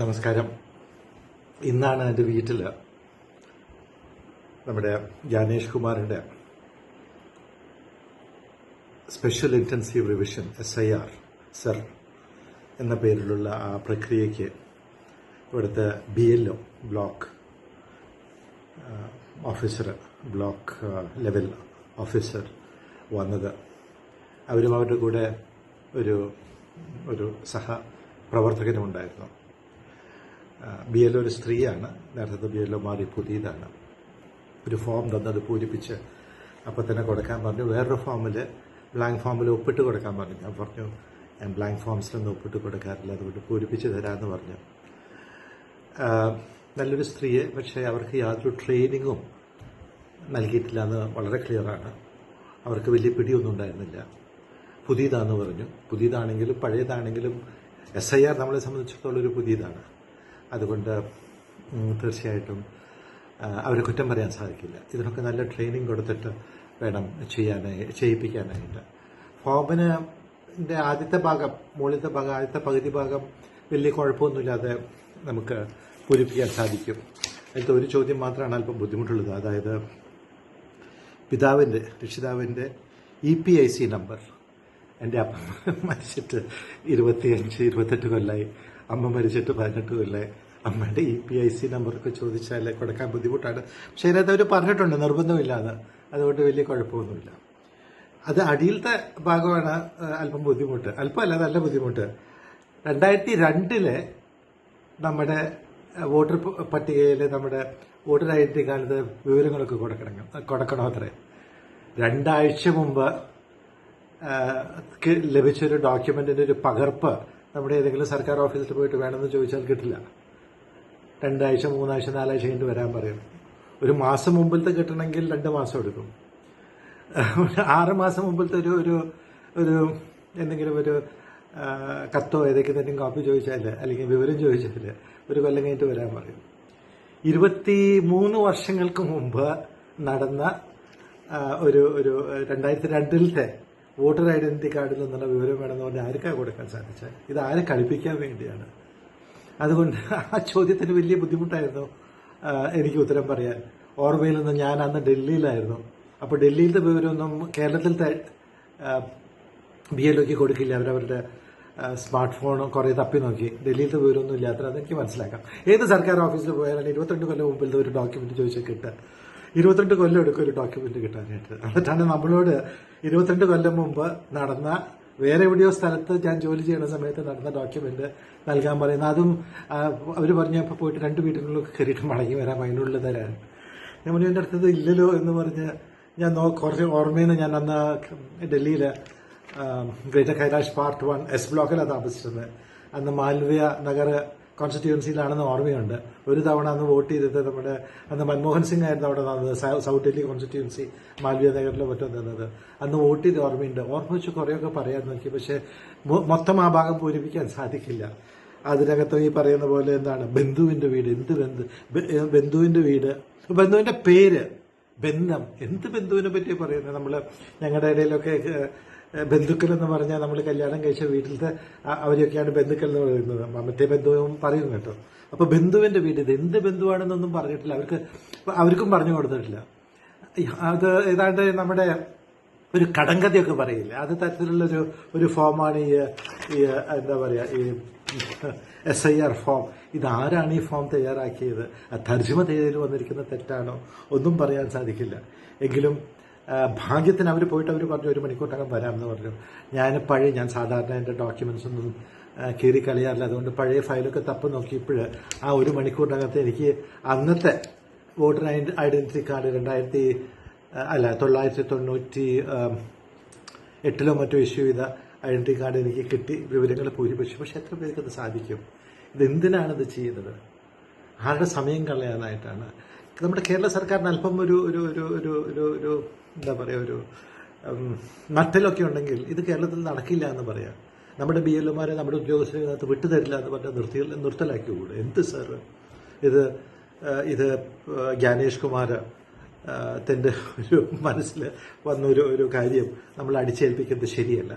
നമസ്കാരം. ഇന്നാണ് എന്റെ വീട്ടിൽ നമ്മുടെ ജ്ഞാനേഷ് കുമാറിന്റെ special intensive revision S I R sir എന്ന പേരിലുള്ള ആ പ്രക്രിയയ്ക്ക് ഇവിടുത്തെ B L O block officer block level officer വന്നത്. അവരും അവരുടെ കൂടെ ഒരു ഒരു സഹ പ്രവർത്തകനുമുണ്ടായിരുന്നു ബി എൽ ഒരു സ്ത്രീയാണ്. നേരത്തെ ബി എൽ മാറി പുതിയതാണ്. ഒരു ഫോം തന്നത് പൂരിപ്പിച്ച് അപ്പോൾ തന്നെ കൊടുക്കാൻ പറഞ്ഞു. വേറൊരു ഫോമിൽ ബ്ലാങ്ക് ഫോമിൽ ഒപ്പിട്ട് കൊടുക്കാൻ പറഞ്ഞു. ഞാൻ പറഞ്ഞു ഞാൻ ബ്ലാങ്ക് ഫോംസിലൊന്നും ഒപ്പിട്ട് കൊടുക്കാറില്ല. അതുകൊണ്ട് പൂരിപ്പിച്ച് തരാമെന്ന് പറഞ്ഞു. നല്ലൊരു സ്ത്രീയെ പക്ഷേ അവർക്ക് യാതൊരു ട്രെയിനിങ്ങും നൽകിയിട്ടില്ല എന്ന് വളരെ ക്ലിയറാണ് അവർക്ക് വലിയ പിടിയൊന്നും ഉണ്ടായിരുന്നില്ല. പുതിയതാണെന്ന് പറഞ്ഞു. പുതിയതാണെങ്കിലും പഴയതാണെങ്കിലും എസ് ഐ ആർ നമ്മളെ സംബന്ധിച്ചിടത്തോളം ഒരു പുതിയതാണ്. അതുകൊണ്ട് തീർച്ചയായിട്ടും അവരെ കുറ്റം പറയാൻ സാധിക്കില്ല. ഇതിനൊക്കെ നല്ല ട്രെയിനിങ് കൊടുത്തിട്ട് വേണം ചെയ്യാനായി ചെയ്യിപ്പിക്കാനായിട്ട്. ഫോമിന് ആദ്യത്തെ ഭാഗം മുകളിലത്തെ ഭാഗം ആദ്യത്തെ പകുതി ഭാഗം വലിയ കുഴപ്പമൊന്നുമില്ലാതെ നമുക്ക് പൂരിപ്പിക്കാൻ സാധിക്കും. അതിലത്തെ ഒരു ചോദ്യം മാത്രമാണ് അല്പം ബുദ്ധിമുട്ടുള്ളത്. അതായത് പിതാവിന്റെ രക്ഷിതാവിന്റെ E P I C number എന്റെ അമ്മ മരിച്ചിട്ട് ഇരുപത്തിയഞ്ച് ഇരുപത്തെട്ട് കൊല്ലായി. അമ്മ മരിച്ചിട്ട് പതിനെട്ട് കൊല്ലമായി അമ്മയുടെ ഇ പി ഐ സി നമ്പറൊക്കെ ചോദിച്ചാൽ കൊടുക്കാൻ ബുദ്ധിമുട്ടാണ്. പക്ഷേ അതിനകത്ത് അവർ പറഞ്ഞിട്ടുണ്ട് നിർബന്ധമില്ലാതെ അതുകൊണ്ട് വലിയ കുഴപ്പമൊന്നുമില്ല. അത് അടിയിലത്തെ ഭാഗമാണ് അല്പം ബുദ്ധിമുട്ട്. അല്പമല്ല നല്ല ബുദ്ധിമുട്ട്. രണ്ടായിരത്തി രണ്ടിലെ നമ്മുടെ വോട്ടർ പട്ടികയിൽ നമ്മുടെ വോട്ടർ ഐഡന്റിറ്റി കാലത്ത് വിവരങ്ങളൊക്കെ കൊടുക്കണം കൊടുക്കണോ അത്രേ. രണ്ടാഴ്ച മുമ്പ് ലഭിച്ചൊരു ഡോക്യുമെന്റിന്റെ ഒരു പകർപ്പ് നമ്മുടെ ഏതെങ്കിലും സർക്കാർ ഓഫീസിൽ പോയിട്ട് വേണമെന്ന് ചോദിച്ചാൽ കിട്ടില്ല. രണ്ടാഴ്ച മൂന്നാഴ്ച നാലാഴ്ച കഴിഞ്ഞിട്ട് വരാൻ പറയും. ഒരു മാസം മുമ്പിലത്തെ കിട്ടണമെങ്കിൽ രണ്ട് മാസം എടുക്കും. ആറ് മാസം മുമ്പിലത്തെ ഒരു ഒരു ഒരു എന്തെങ്കിലും ഒരു കത്തോ ഏതൊക്കെ തന്നെ കോപ്പി ചോദിച്ചാൽ അല്ലെങ്കിൽ വിവരം ചോദിച്ചാൽ ഒരു കൊല്ലം കഴിഞ്ഞിട്ട് വരാൻ പറയും. ഇരുപത്തി മൂന്ന് വർഷങ്ങൾക്ക് മുമ്പ് നടന്ന ഒരു ഒരു രണ്ടായിരത്തി രണ്ടിലത്തെ വോട്ടർ ഐഡന്റിറ്റി കാർഡിൽ നിന്നുള്ള വിവരം വേണമെന്ന് പറഞ്ഞാൽ ആർക്കാണ് കൊടുക്കാൻ സാധിച്ചത്? ഇത് ആരെ കളിപ്പിക്കാൻ വേണ്ടിയാണ്? അതുകൊണ്ട് ആ ചോദ്യത്തിന് വലിയ ബുദ്ധിമുട്ടായിരുന്നു എനിക്ക് ഉത്തരം പറയാൻ. ഓർമ്മയിൽ നിന്ന് ഞാൻ അന്ന് ഡൽഹിയിലായിരുന്നു. അപ്പോൾ ഡൽഹിയിലത്തെ വിവരമൊന്നും കേരളത്തിലത്തെ ബി എൽ ഒക്കെ കൊടുക്കില്ല. അവരവരുടെ സ്മാർട്ട് ഫോൺ കുറേ തപ്പി നോക്കി. ഡൽഹിയിലത്തെ വിവരമൊന്നും ഇല്ലാത്ത അതെനിക്ക് മനസ്സിലാക്കാം. ഏത് സർക്കാർ ഓഫീസിൽ പോയാലും ഇരുപത്തിരണ്ട് കൊല്ലം മുമ്പിലത്തെ ഒരു ഡോക്യുമെന്റ് ചോദിച്ചാൽ കിട്ടുക. ഇരുപത്തിരണ്ട് കൊല്ലം എടുക്കും ഒരു ഡോക്യുമെന്റ് കിട്ടാനായിട്ട്. എന്നിട്ടാണ് നമ്മളോട് ഇരുപത്തിരണ്ട് കൊല്ലം മുമ്പ് നടന്ന വേറെ എവിടെയോ സ്ഥലത്ത് ഞാൻ ജോലി ചെയ്യുന്ന സമയത്ത് നടന്ന ഡോക്യുമെന്റ് നൽകാൻ പറയുന്നത് അതും അവർ പറഞ്ഞപ്പോൾ പോയിട്ട് രണ്ട് വീട്ടിനുള്ളിൽ കയറിയിട്ട് മടങ്ങി വരാം അതിനുള്ളിൽ തരാൻ. ഞാൻ പറഞ്ഞു എന്റെ അടുത്തത് ഇല്ലല്ലോ എന്ന് പറഞ്ഞ് ഞാൻ കുറച്ച് ഓർമ്മയിൽ ഞാൻ അന്ന് ഡൽഹിയിൽ greater Kailash part one S ബ്ലോക്കിലാണ് താമസിച്ചിരുന്നത്. അന്ന് മാൽവ്യ നഗർ കോൺസ്റ്റിറ്റ്യുവൻസിയിലാണെന്ന് ഓർമ്മയുണ്ട്. ഒരു തവണ അന്ന് വോട്ട് ചെയ്തത് നമ്മുടെ അന്ന് മൻമോഹൻ സിംഗ് ആയിരുന്നു അവിടെ നടന്നത് സൗത്ത് ഡൽഹി കോൺസ്റ്റിറ്റ്യുവൻസി മാൽവ്യ നഗറിൽ മറ്റും നിന്നത് അന്ന് വോട്ട് ചെയ്ത് ഓർമ്മയുണ്ട്. ഓർമ്മ വെച്ച് കുറേയൊക്കെ പറയാൻ നോക്കി പക്ഷേ മൊത്തം ആ ഭാഗം പൂരിപ്പിക്കാൻ സാധിക്കില്ല. അതിനകത്ത് ഈ പറയുന്ന പോലെ എന്താണ്? ബന്ധുവിന്റെ വീട് എന്ത് ബന്ധു ബന്ധുവിന്റെ വീട് ബന്ധുവിന്റെ പേര് ബന്ധം. എന്ത് ബന്ധുവിനെ പറ്റി പറയുന്നത് നമ്മൾ ഞങ്ങളുടെ ഇടയിലൊക്കെ ബന്ധുക്കൾ എന്ന് പറഞ്ഞാൽ നമ്മൾ കല്യാണം കഴിച്ച വീട്ടിലത്തെ അവരെയൊക്കെയാണ് ബന്ധുക്കൾ എന്ന് പറയുന്നത്. മറ്റേ ബന്ധുവും പറയും കേട്ടോ. അപ്പൊ ബന്ധുവിന്റെ വീട് ഇത് എന്ത് ബന്ധുവാണെന്നൊന്നും പറഞ്ഞിട്ടില്ല. അവർക്ക് അവർക്കും പറഞ്ഞു കൊടുത്തിട്ടില്ല. അത് ഏതാണ്ട് നമ്മുടെ ഒരു കടങ്കഥയൊക്കെ പറയില്ല? അത് തരത്തിലുള്ളൊരു ഒരു ഫോമാണ് ഈ എന്താ പറയാ ഈ എസ് ഐ ആർ ഫോം ഇതാരാണ് ഈ ഫോം തയ്യാറാക്കിയത്? ആ തർജമ ചെയ്തതിൽ വന്നിരിക്കുന്ന തെറ്റാണോ? ഒന്നും പറയാൻ സാധിക്കില്ല. എങ്കിലും ഭാഗ്യത്തിന് അവർ പോയിട്ട് അവർ പറഞ്ഞു ഒരു മണിക്കൂറിനകം വരാമെന്ന് പറഞ്ഞു. ഞാൻ പഴയ ഞാൻ സാധാരണ എന്റെ ഡോക്യുമെന്റ്സ് ഒന്നും കീറി കളയാറില്ല. അതുകൊണ്ട് പഴയ ഫയലൊക്കെ തപ്പ് നോക്കിയപ്പോൾ ആ ഒരു മണിക്കൂറിനകത്ത് എനിക്ക് അന്നത്തെ വോട്ടർ ഐഡന്റിറ്റി കാർഡ് രണ്ടായിരത്തി അല്ല തൊള്ളായിരത്തി തൊണ്ണൂറ്റി എട്ടിലോ മറ്റോ ഇഷ്യൂ ചെയ്ത ഐഡന്റിറ്റി കാർഡ് എനിക്ക് കിട്ടി. വിവരങ്ങൾ പൂരിപ്പിച്ചു പക്ഷെ എത്ര പേർക്ക് അത് സാധിക്കും? ഇതെന്തിനാണ് ഇത് ചെയ്യുന്നത്? ആരുടെ സമയം കളയാനായിട്ടാണ്? നമ്മുടെ കേരള സർക്കാരിന് അല്പം ഒരു ഒരു ഒരു ഒരു ഒരു ഒരു എന്താ പറയുക ഒരു നട്ടലൊക്കെ ഉണ്ടെങ്കിൽ ഇത് കേരളത്തിൽ നടക്കില്ല എന്ന് പറയാം. നമ്മുടെ ബി എൽഒമാരെ നമ്മുടെ നമ്മുടെ ഉദ്യോഗസ്ഥരകത്ത് വിട്ടുതരില്ല എന്ന് പറഞ്ഞാൽ നിർത്തി നിർത്തലാക്കി കൂടും എന്ത് സാർ? ഇത് ഇത് ജ്ഞാനേഷ് കുമാർ തന്റെ ഒരു മനസ്സിൽ വന്നൊരു ഒരു കാര്യം നമ്മൾ അടിച്ചേൽപ്പിക്കുന്നത് ശരിയല്ല.